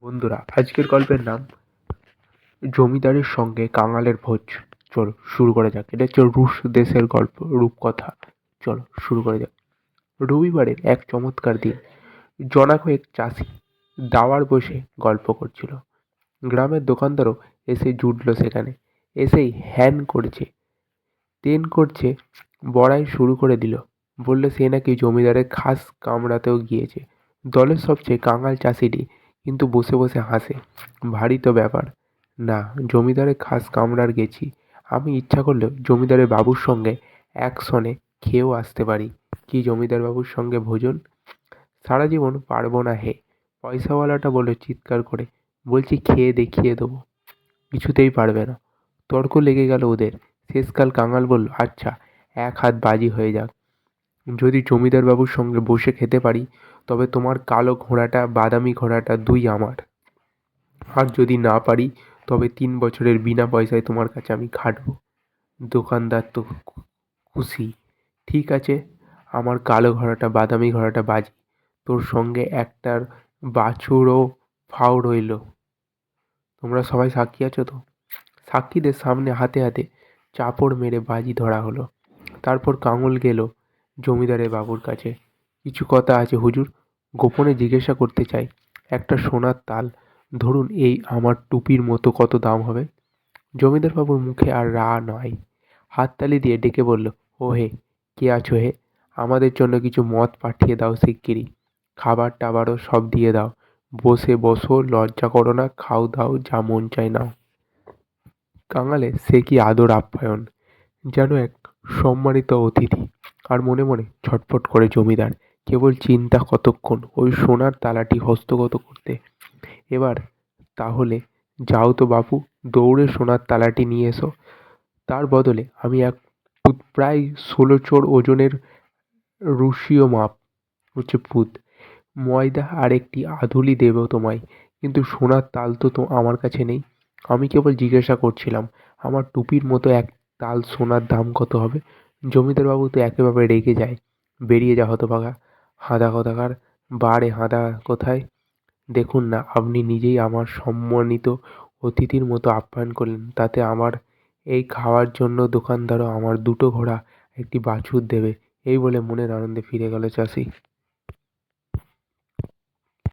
বন্ধুরা, আজকের গল্পের নাম জমিদারের সঙ্গে কাঙালের ভোজ। চলো শুরু করা যাক। এটা হচ্ছে রুশ দেশের গল্প, রূপকথা। চলো শুরু করা যাক। রবিবারের এক চমৎকার দিন জনা কয়েক চাষি দাওয়ার বসে গল্প করছিল। গ্রামের দোকানদারও এসে জুটলো সেখানে। এসেই হ্যান করছে। তেন করছে, বড়াই শুরু করে দিল। বলল, সে নাকি জমিদারের খাস কামড়াতেও গিয়েছে। দলের সবচেয়ে কাঙাল চাষিটি কিন্তু বসে বসে হাসে। ভারী তো ব্যাপার। না জমিদারের খাস কামড়ার গেছি। আমি ইচ্ছা করলেও জমিদারের বাবুর সঙ্গে একসনে খেয়েও আসতে পারি। কি জমিদার বাবুর সঙ্গে ভোজন? সারা জীবন পারব না হে। পয়সাওয়ালাটা বলে চিৎকার করে বলছি, খেয়ে দেখিয়ে দেবো। কিছুতেই পারবে না। তর্ক লেগে গেল ওদের। শেষকাল কাঙাল বলল আচ্ছা এক হাত বাজি হয়ে যাক। যদি জমিদার বাবুর সঙ্গে বসে খেতে পারি তবে তোমার কালো ঘোড়াটা, বাদামি ঘোড়াটা দুই আমার। আর যদি না পারি, তবে তিন বছরের বিনা পয়সায় তোমার কাছে আমি খাটবো। দোকানদার তো খুশি। ঠিক আছে, আমার কালো ঘোড়াটা, বাদামি ঘোড়াটা বাজি। তোর সঙ্গে একটার বাছুরও ফাও রইল। তোমরা সবাই সাক্ষী আছো তো? সাক্ষীদের সামনে হাতে হাতে চাপড় মেরে বাজি ধরা হলো। তারপর কাঙুল গেল জমিদারের বাবুর কাছে। কিছু কথা আছে হুজুর? গোপনে জিজ্ঞাসা করতে চাই, একটা সোনার তাল, ধরুন এই আমার টুপির মতো কত দাম হবে? জমিদার বাবুর মুখে আর রা নয়। হাততালি দিয়ে ডেকে বলল ও হে কে আছো হে? আমাদের জন্য কিছু মদ পাঠিয়ে দাও শিগগিরই। খাবার টাবারও সব দিয়ে দাও। বসে বসো, লজ্জা করো না, খাও দাও, যা মন চায় নাও। কাঙালে সে কি আদর আপ্যায়ন? যেন এক সম্মানিত অতিথি। আর মনে মনে ছটফট করে জমিদার। কেবল চিন্তা কতক্ষণ ওই সোনার তালাটি হস্তগত করতে। এবার, তাহলে যাও তো বাপু, দৌড়ে সোনার তালাটি নিয়ে এসো। তার বদলে আমি এক পুত, প্রায় ষোলো চোর ওজনের রুশীয় মাপ, হচ্ছে পুত। ময়দা আর একটি আধুলি দেবো তোমায়, কিন্তু সোনার তাল তো তো আমার কাছে নেই। আমি কেবল জিজ্ঞাসা করছিলাম, আমার টুপির মতো এক তাল সোনার দাম কত হবে? জমিদার বাবু তো একেবারে রেগে যায়, বেরিয়ে যা হতভাগা। হাঁদা কোথাকার? বারে হাঁদা কোথায়? দেখুন না, আপনি নিজেই আমার সম্মানিত অতিথির মতো আপ্যায়ন করলেন। তাতে আমার এই খাওয়ার জন্য দোকানদারও আমার দুটো ঘোড়া, একটি বাছুর দেবে। এই বলে মনের আনন্দে ফিরে গেল চাষি।